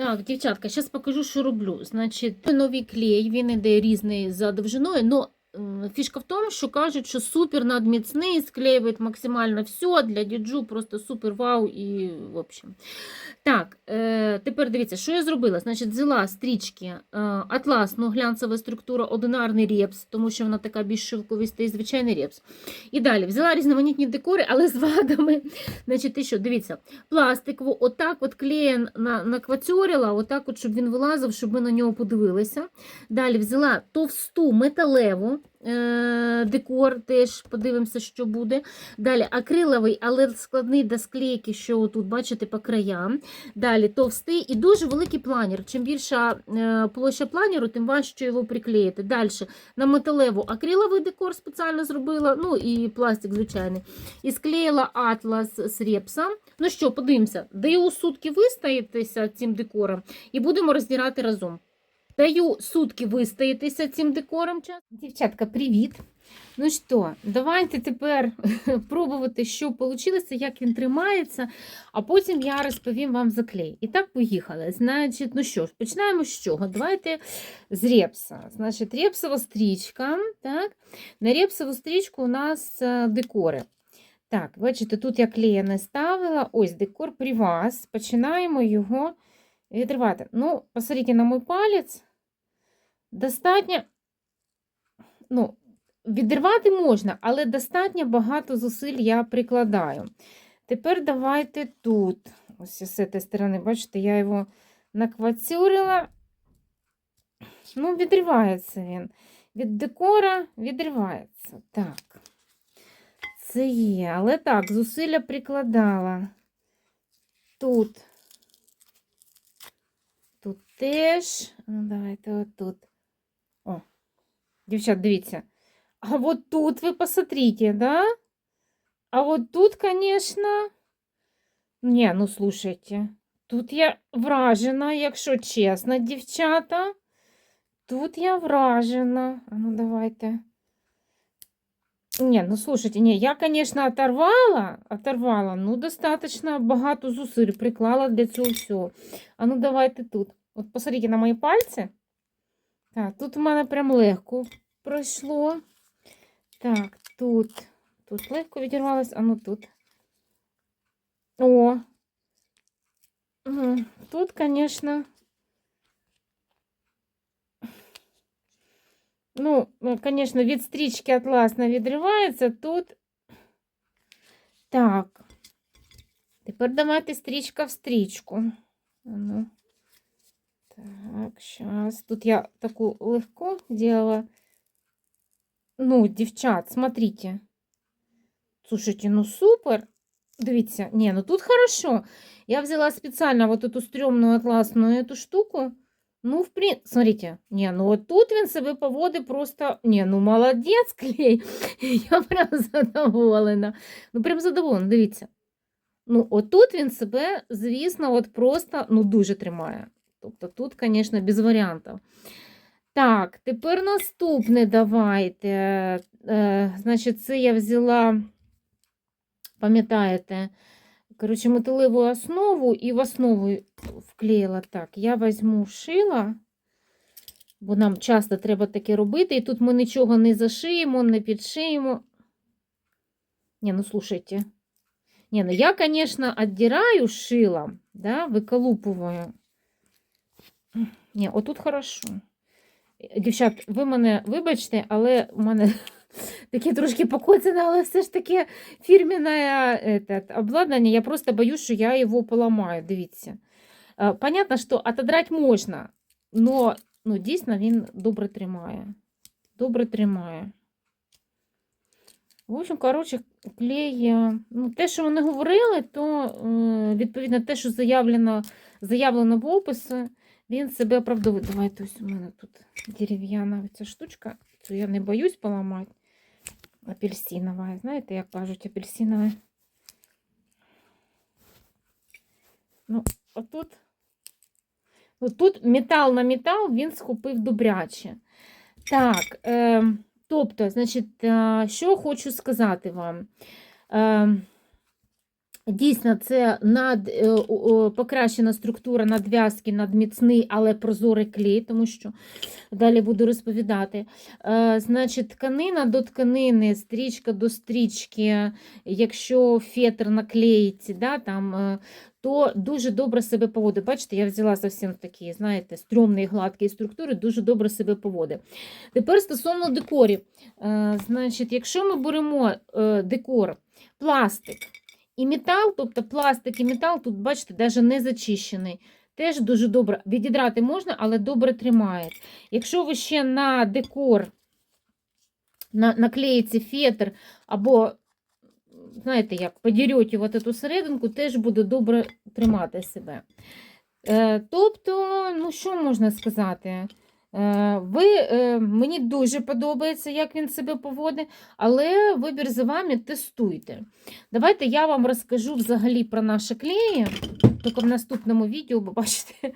Так, дівчатка, зараз покажу, що роблю. Значить, новий клей, він іде різний за довжиною, но фішка в тому, що кажуть, що супер надміцний, склеює максимально все, для діджу просто супер вау і в общем. Так, е, тепер дивіться, що я зробила. Значить, взяла стрічки е, атласну, глянцева структура, одинарний репс, тому що вона така більш шовковиста і звичайний репс. І далі взяла різноманітні декори, але з вадами. Значить, і що, дивіться, пластикову, отак от клеєн на, наквацьорила, отак от, щоб він вилазив, щоб ми на нього подивилися. Далі взяла товсту металеву декор, теж подивимося, що буде. Далі акриловий, але складний до склейки, що тут, бачите, по краям. Далі товстий і дуже великий планер. Чим більша е, площа планеру, тим важче його приклеїти. Далі на металеву акриловий декор спеціально зробила, ну і пластик, звичайний. І склеїла атлас з репса. Ну що, подивимося, даю сутки вистоїтися цим декором і будемо роздирати разом. Даю сутки вистоятися цим декором. Дівчатка, привіт! Ну що, давайте тепер пробувати, що вийшло, як він тримається, а потім я розповім вам за клей. І так, поїхали. Значить, ну що ж, починаємо з чого? Давайте з репса. Значить, репсова стрічка. Так? На репсову стрічку у нас е, декори. Так, бачите, тут я клея не ставила. Ось декор при вас. Починаємо його відривати. Ну, посмотрите на мой палець. Достатньо, ну, відривати можна, але достатньо багато зусиль я прикладаю. Тепер давайте тут. Ось з цієї сторони, бачите, я його наквацюрила. Ну, відривається він. Від декора відривається. Так. Це є. Але так, зусилля прикладала. Тут. Тут теж. Ну, давайте отут. Дівчат, дивіться. А вот тут вы посмотрите, да? А вот тут, конечно... Не, ну слушайте. Тут я вражена, якщо чесно, дівчата. Тут я вражена. А ну давайте. Не, ну слушайте, не, я, конечно, оторвала, оторвала, ну, достаточно багато зусиль приклала для цього всього. А ну давайте тут. От посмотрите на мої пальці. Так, тут у мене прям легко пройшло. Так, тут. Тут легко відірвалось, а ну тут. О. Тут, конечно. Ну, конечно, від стрічки атласно відривається. Тут. Так. Тепер давайте стрічка в стрічку. А Ну. Так, сейчас. Тут я таку легко делала. Ну, дівчат, смотрите. Слушайте, ну супер. Дивіться, не, ну тут хорошо. Я взяла специально вот эту стрёмную атласную эту штуку. Ну, в принципе, смотрите, не, ну вот тут він себе поводить просто, не, ну молодець клей. Я прям задоволена. Ну, прям задоволена, дивіться. Ну, отут він себе, звісно, от просто, ну, дуже тримає. Тобто тут, звісно, без варіантів. Так, тепер наступне давайте. Е, значить, це я взяла, пам'ятаєте, коротше, металеву основу і в основу вклеїла так. Я візьму шила, бо нам часто треба таке робити, і тут ми нічого не зашиємо, не підшиємо. Не, ну слушайте. Не, ну я, конечно, отдираю шилом, да, выколупываю. Не, отут хорошо. Дівчат, ви мене вибачте, але у мене таке трошки покоцане, але все ж таки этот, обладнання. Я просто боюсь, що я його поламаю. Дивіться. Е, Понятно, що отодрати можна, но ну, дійсно він добре тримає. Добре тримає. В общем, коротше, клей, ну, те, що вони говорили, то е, відповідно те, що заявлено, заявлено в описі, він себе оправдовує. Давайте ось у мене тут дерев'яна ця штучка, цю я не боюсь поламати. Апельсинова. Знаєте, як кажуть, апельсинова. Ну, отут. Ну, тут метал на метал він схопив добряче. Так, е, тобто, значить, е, що хочу сказати вам. Е, Дійсно, це над, е, покращена структура надв'язки, надміцний, але прозорий клей, тому що далі буду розповідати. Е, значить, тканина до тканини, стрічка до стрічки, якщо фетр наклеїться, да, там, е, то дуже добре себе поводить. Бачите, я взяла зовсім такі, знаєте, стрьомні гладкі структури, дуже добре себе поводить. Тепер стосовно декорів. Значить, якщо ми беремо декор, пластик, і метал, тобто пластик і метал, тут, бачите, навіть не зачищений. Теж дуже добре. Відідрати можна, але добре тримає. Якщо ви ще на декор на, наклеїться фетр, або, знаєте, як, подірете от эту серединку, теж буде добре тримати себе. Е, тобто, ну що можна сказати? Е, ви, е, мені дуже подобається, як він себе поводить, але вибір за вами тестуйте. Давайте я вам розкажу взагалі про наші клеї, тільки в наступному відео, бо бачите,